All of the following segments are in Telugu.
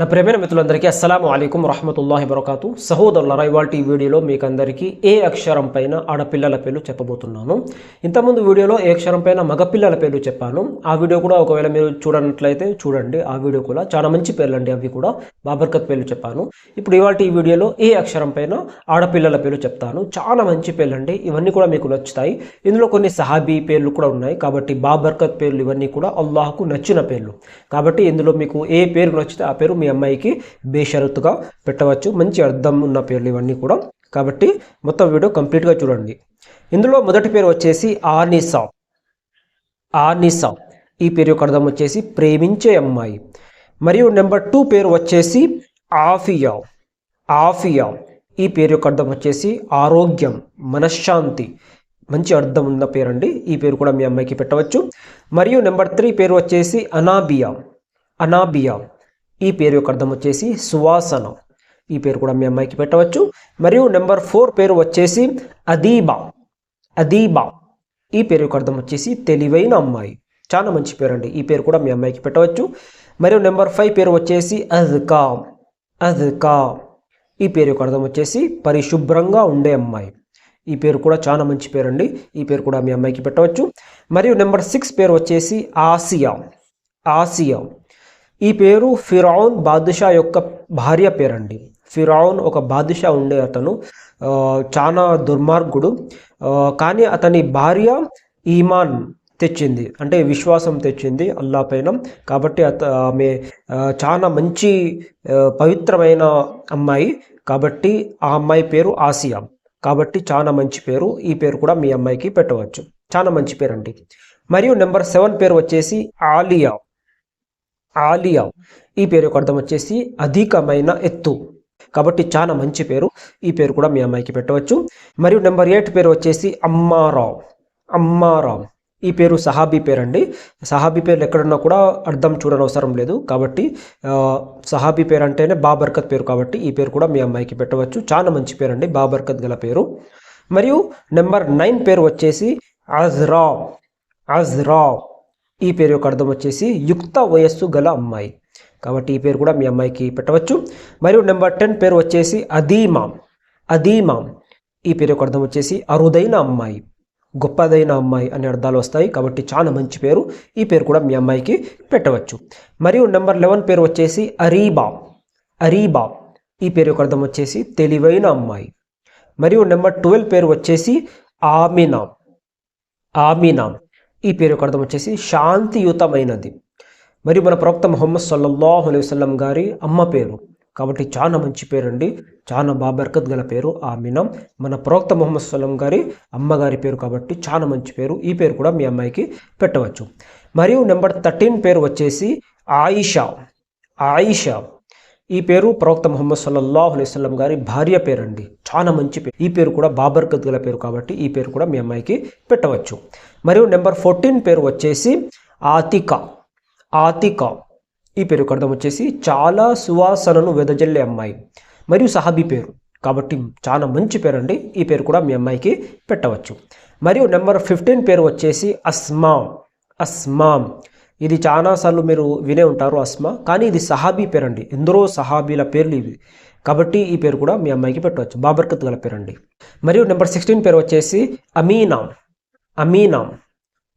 నా ప్రేమైన మిత్రులందరికీ అస్సలం అయికం రహమతుల్లాహి వరకాతు సహోదరులరా ఇవాళ ఈ వీడియోలో మీకు అందరికీ ఏ అక్షరం పైన ఆడపిల్లల పేర్లు చెప్పబోతున్నాను. ఇంతకుముందు వీడియోలో ఏ అక్షరం పైన మగపిల్లల పేర్లు చెప్పాను. ఆ వీడియో కూడా ఒకవేళ మీరు చూడనట్లయితే చూడండి. ఆ వీడియో కూడా చాలా మంచి పేర్లు అండి అవి కూడా బాబర్కత్ పేర్లు చెప్పాను. ఇప్పుడు ఇవాళ ఈ వీడియోలో ఏ అక్షరం పైన ఆడపిల్లల పేర్లు చెప్తాను. చాలా మంచి పేర్లు అండి ఇవన్నీ కూడా మీకు నచ్చుతాయి. ఇందులో కొన్ని సహాబీ పేర్లు కూడా ఉన్నాయి. కాబట్టి బాబర్కత్ పేర్లు ఇవన్నీ కూడా అల్లాహకు నచ్చిన పేర్లు. కాబట్టి ఇందులో మీకు ఏ పేరు నచ్చితే ఆ పేరు మీ అమ్మాయికి బేషరతుగా పెట్టవచ్చు. మంచి అర్థం ఉన్న పేర్లు ఇవన్నీ కూడా. కాబట్టి మొత్తం వీడియో కంప్లీట్గా చూడండి. ఇందులో మొదటి పేరు వచ్చేసి ఆనిసా ఆనిసా ఈ పేరు యొక్క అర్థం వచ్చేసి ప్రేమించే అమ్మాయి. మరియు నెంబర్ టూ పేరు వచ్చేసి ఆఫియా. ఆఫియా. ఈ పేరు యొక్క అర్థం వచ్చేసి ఆరోగ్యం మనశ్శాంతి. మంచి అర్థం ఉన్న పేరండి. ఈ పేరు కూడా మీ అమ్మాయికి పెట్టవచ్చు. మరియు నెంబర్ త్రీ పేరు వచ్చేసి అనాబియా. అనాబియా. ఈ పేరు యొక్క అర్థం వచ్చేసి సువాసన. ఈ పేరు కూడా మీ అమ్మాయికి పెట్టవచ్చు. మరియు నెంబర్ ఫోర్ పేరు వచ్చేసి అదీబా. అదీబా. ఈ పేరు యొక్క అర్థం వచ్చేసి తెలివైన అమ్మాయి. చాలా మంచి పేరు అండి. ఈ పేరు కూడా మీ అమ్మాయికి పెట్టవచ్చు. మరియు నెంబర్ ఫైవ్ పేరు వచ్చేసి అజ్కా అజ్కా ఈ పేరు యొక్క అర్థం వచ్చేసి పరిశుభ్రంగా ఉండే అమ్మాయి. ఈ పేరు కూడా చాలా మంచి పేరు అండి. ఈ పేరు కూడా మీ అమ్మాయికి పెట్టవచ్చు. మరియు నెంబర్ సిక్స్ పేరు వచ్చేసి ఆసియా. ఆసియా. ఈ పేరు ఫిరౌన్ బాదుషా యొక్క భార్య పేరండి. ఫిరౌన్ ఒక బాదుషా ఉండే అతను చాలా దుర్మార్గుడు. కానీ అతని భార్య ఈమాన్ తెచ్చింది. అంటే విశ్వాసం తెచ్చింది అల్లా పైన. కాబట్టి అత ఆమె చాలా మంచి పవిత్రమైన అమ్మాయి. కాబట్టి ఆ అమ్మాయి పేరు ఆసియా. కాబట్టి చాలా మంచి పేరు. ఈ పేరు కూడా మీ అమ్మాయికి పెట్టవచ్చు. చాలా మంచి పేరు అండి మరియు నెంబర్ సెవెన్ పేరు వచ్చేసి ఆలియా. ఆలియా. ఈ పేరు యొక్క అర్థం వచ్చేసి అధికమైన ఎత్తు. కాబట్టి చాలా మంచి పేరు. ఈ పేరు కూడా మీ అమ్మాయికి పెట్టవచ్చు. మరియు నెంబర్ ఎయిట్ పేరు వచ్చేసి అమ్మారావు. అమ్మారావు. ఈ పేరు సహాబీ పేరు అండి సహాబీ పేర్లు ఎక్కడున్నా కూడా అర్థం చూడనవసరం లేదు. కాబట్టి సహాబీ పేరు అంటేనే బాబర్కత్ పేరు కాబట్టి ఈ పేరు కూడా మీ అమ్మాయికి పెట్టవచ్చు. చాలా మంచి పేరు అండి బాబర్కత్ గల పేరు. మరియు నెంబర్ నైన్ పేరు వచ్చేసి అజ్రా అజ్రా ఈ పేరు యొక్క అర్థం వచ్చేసి యుక్త వయస్సు గల అమ్మాయి. కాబట్టి ఈ పేరు కూడా మీ అమ్మాయికి పెట్టవచ్చు. మరియు నెంబర్ టెన్ పేరు వచ్చేసి అదీమా. అదీమా. ఈ పేరు యొక్క అర్థం వచ్చేసి అరుదైన అమ్మాయి. గొప్పదైన అమ్మాయి అనే అర్థాలు వస్తాయి. కాబట్టి చాలా మంచి పేరు. ఈ పేరు కూడా మీ అమ్మాయికి పెట్టవచ్చు. మరియు నెంబర్ లెవెన్ పేరు వచ్చేసి అరీబా. అరీబా. ఈ పేరు యొక్క అర్థం వచ్చేసి తెలివైన అమ్మాయి. మరియు నెంబర్ ట్వెల్వ్ పేరు వచ్చేసి ఆమినా. ఆమినా. ఈ పేరు యొక్క అర్థం వచ్చేసి శాంతియుతమైనది. మరియు మన ప్రవక్త ముహమ్మద్ సల్లల్లాహు అలైహి వసల్లం గారి అమ్మ పేరు. కాబట్టి చాలా మంచి పేరు అండి చాలా బాబర్కత్ గల పేరు. ఆమినా. మన ప్రవక్త ముహమ్మద్ సల్లం గారి అమ్మగారి పేరు కాబట్టి చాలా మంచి పేరు. ఈ పేరు కూడా మీ అమ్మాయికి పెట్టవచ్చు. మరియు నెంబర్ థర్టీన్ పేరు వచ్చేసి ఆయిషా. ఆయిషా. ఈ పేరు ప్రవక్త ముహమ్మద్ సల్లల్లాహు అలైహి గారి భార్య పేరండి. చాలా మంచి పేరు. ఈ పేరు కూడా బాబర్కత్ గల పేరు కాబట్టి ఈ పేరు కూడా మీ అమ్మాయికి పెట్టవచ్చు. మరియు నెంబర్ ఫోర్టీన్ పేరు వచ్చేసి ఆతిక. ఆతిక. ఈ పేరు అర్థం వచ్చేసి చాలా సువాసనను వెదజల్లే అమ్మాయి. మరియు సహాబీ పేరు. కాబట్టి చాలా మంచి పేరు అండి ఈ పేరు కూడా మీ అమ్మాయికి పెట్టవచ్చు. మరియు నెంబర్ ఫిఫ్టీన్ పేరు వచ్చేసి అస్మా అస్మామ్. ఇది చాలాసార్లు మీరు వినే ఉంటారు అస్మా కానీ ఇది సహాబీ పేరు అండి ఎందరో సహాబీల పేర్లు ఇవి. కాబట్టి ఈ పేరు కూడా మీ అమ్మాయికి పెట్టవచ్చు. బాబర్కత్ గల పేరండి. మరియు నెంబర్ సిక్స్టీన్ పేరు వచ్చేసి అమీనా. అమీనా.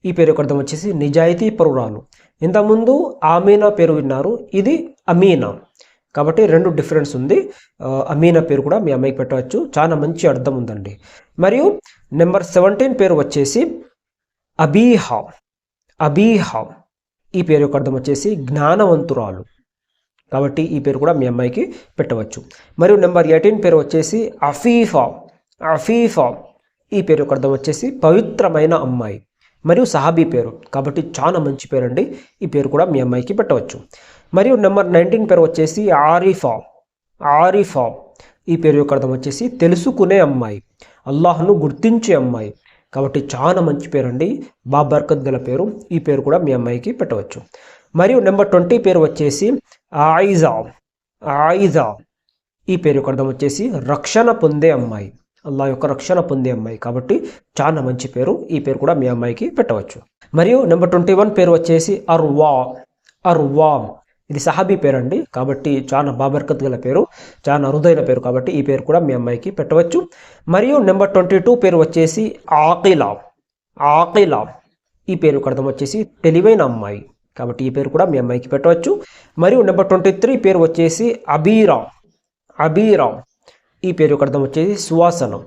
ఈ పేరు యొక్క అర్థం వచ్చేసి నిజాయితీ పరురాలు. ఇంతకుముందు ఆమీనా పేరు విన్నారు. ఇది అమీనా. కాబట్టి రెండు డిఫరెన్స్ ఉంది. అమీనా పేరు కూడా మీ అమ్మాయికి పెట్టవచ్చు. చాలా మంచి అర్థం ఉందండి. మరియు నెంబర్ సెవెంటీన్ పేరు వచ్చేసి అబీహా. అబీహావ్ ఈ పేరు యొక్క అర్థం వచ్చేసి జ్ఞానవంతురాలు. కాబట్టి ఈ పేరు కూడా మీ అమ్మాయికి పెట్టవచ్చు. మరియు నెంబర్ ఎయిటీన్ పేరు వచ్చేసి అఫీఫా. అఫీఫా. ఈ పేరు యొక్క అర్థం వచ్చేసి పవిత్రమైన అమ్మాయి. మరియు సహాబీ పేరు. కాబట్టి చాలా మంచి పేరు అండి ఈ పేరు కూడా మీ అమ్మాయికి పెట్టవచ్చు. మరియు నెంబర్ నైన్టీన్ పేరు వచ్చేసి ఆరిఫా. ఆరిఫా. ఈ పేరు యొక్క అర్థం వచ్చేసి తెలుసుకునే అమ్మాయి. అల్లాహ్ను గుర్తించే అమ్మాయి. కాబట్టి చాలా మంచి పేరు అండి బాబర్కత్ గల పేరు. ఈ పేరు కూడా మీ అమ్మాయికి పెట్టవచ్చు. మరియు నెంబర్ ట్వంటీ పేరు వచ్చేసి ఆయిజా. ఆయిజా. ఈ పేరు యొక్క అర్థం వచ్చేసి రక్షణ పొందే అమ్మాయి. అల్లా యొక్క రక్షణ పొందే అమ్మాయి కాబట్టి చాలా మంచి పేరు. ఈ పేరు కూడా మీ అమ్మాయికి పెట్టవచ్చు. మరియు నెంబర్ ట్వంటీ వన్ పేరు వచ్చేసి అర్వా. అర్వామ్ ఇది సహాబీ పేరు అండి కాబట్టి చాలా బాబర్కత్ గల పేరు చాలా అరుదైన పేరు కాబట్టి ఈ పేరు కూడా మీ అమ్మాయికి పెట్టవచ్చు. మరియు నెంబర్ ట్వంటీ టూ పేరు వచ్చేసి ఆకిలా. ఆకిలా. ఈ పేరు అర్థం వచ్చేసి తెలివైన అమ్మాయి కాబట్టి ఈ పేరు కూడా మీ అమ్మాయికి పెట్టవచ్చు. మరియు నెంబర్ ట్వంటీ త్రీ పేరు వచ్చేసి అబీరా. అబీరా. ఈ పేరు అర్థం వచ్చేసి సువాసనం.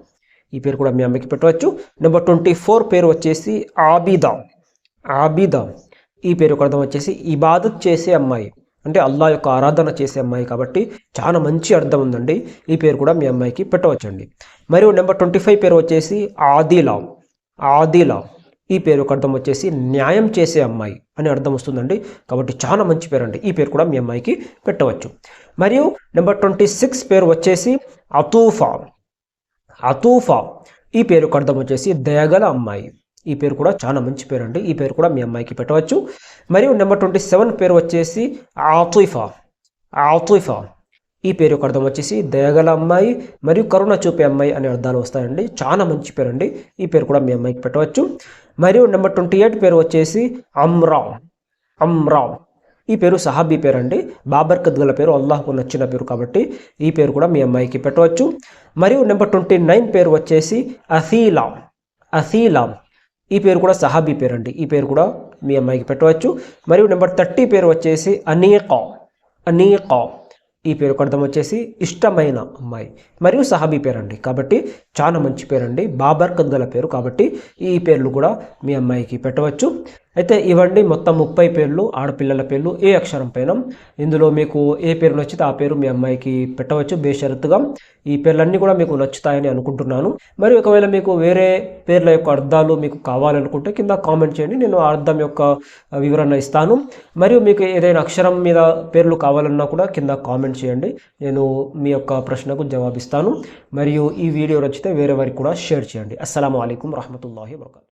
ఈ పేరు కూడా మీ అమ్మాయికి పెట్టవచ్చు. నెంబర్ ట్వంటీ ఫోర్ పేరు వచ్చేసి ఆబిదా. ఆబిదా. ఈ పేరు అర్థం వచ్చేసి ఇబాదత్ చేసే అమ్మాయి. అంటే అల్లా యొక్క ఆరాధన చేసే అమ్మాయి కాబట్టి చాలా మంచి అర్థం ఉందండి. ఈ పేరు కూడా మీ అమ్మాయికి పెట్టవచ్చండి. మరియు నెంబర్ ట్వంటీ ఫైవ్ పేరు వచ్చేసి ఆదిలా ఆదిలా ఈ పేరు యొక్క అర్థం వచ్చేసి న్యాయం చేసే అమ్మాయి అని అర్థం వస్తుందండి. కాబట్టి చాలా మంచి పేరు అండి ఈ పేరు కూడా మీ అమ్మాయికి పెట్టవచ్చు. మరియు నెంబర్ ట్వంటీ సిక్స్ పేరు వచ్చేసి అతూఫా. అతూఫా. ఈ పేరు యొక్క అర్థం వచ్చేసి దయగల అమ్మాయి. ఈ పేరు కూడా చాలా మంచి పేరు అండి ఈ పేరు కూడా మీ అమ్మాయికి పెట్టవచ్చు. మరియు నెంబర్ ట్వంటీ సెవెన్ పేరు వచ్చేసి ఆతుయిఫా ఆతుఫా. ఈ పేరు యొక్క అర్థం వచ్చేసి దయగల అమ్మాయి మరియు కరుణ చూపే అమ్మాయి అనే అర్థాలు వస్తాయండి. చాలా మంచి పేరు అండి ఈ పేరు కూడా మీ అమ్మాయికి పెట్టవచ్చు. మరియు నెంబర్ ట్వంటీ ఎయిట్ పేరు వచ్చేసి అమ్రా అమ్రా ఈ పేరు సహాబీ పేరు అండి బాబర్కత్ గల పేరు అల్లాహకు నచ్చిన పేరు కాబట్టి ఈ పేరు కూడా మీ అమ్మాయికి పెట్టవచ్చు. మరియు నెంబర్ ట్వంటీ నైన్ పేరు వచ్చేసి అసీలా. అసీలా. ఈ పేరు కూడా సహాబీ పేరు అండి ఈ పేరు కూడా మీ అమ్మాయికి పెట్టవచ్చు. మరియు నెంబర్ థర్టీ పేరు వచ్చేసి అనీకా అనీకా ఈ పేరు అర్థం వచ్చేసి ఇష్టమైన అమ్మాయి. మరియు సహాబీ పేరు అండి కాబట్టి చాలా మంచి పేరు అండి బాబర్కత్ గల పేరు కాబట్టి ఈ పేర్లు కూడా మీ అమ్మాయికి పెట్టవచ్చు. అయితే ఇవ్వండి మొత్తం ముప్పై పేర్లు ఆడపిల్లల పేర్లు ఏ అక్షరం పైన. ఇందులో మీకు ఏ పేరు నచ్చితే ఆ పేరు మీ అమ్మాయికి పెట్టవచ్చు బేషరతుగా ఈ పేర్లన్నీ కూడా మీకు నచ్చుతాయని అనుకుంటున్నాను. మరి ఒకవేళ మీకు వేరే పేర్ల యొక్క అర్థాలు మీకు కావాలనుకుంటే కింద కామెంట్ చేయండి. నేను ఆ అర్థం యొక్క వివరణ ఇస్తాను. మరియు మీకు ఏదైనా అక్షరం మీద పేర్లు కావాలన్నా కూడా కింద కామెంట్ చేయండి. నేను మీ యొక్క ప్రశ్నకు జవాబిస్తాను. మరియు ఈ వీడియో నచ్చితే వేరే వారికి కూడా షేర్ చేయండి. అస్సలం అయికం రహమతుల్లాహి వరకాతు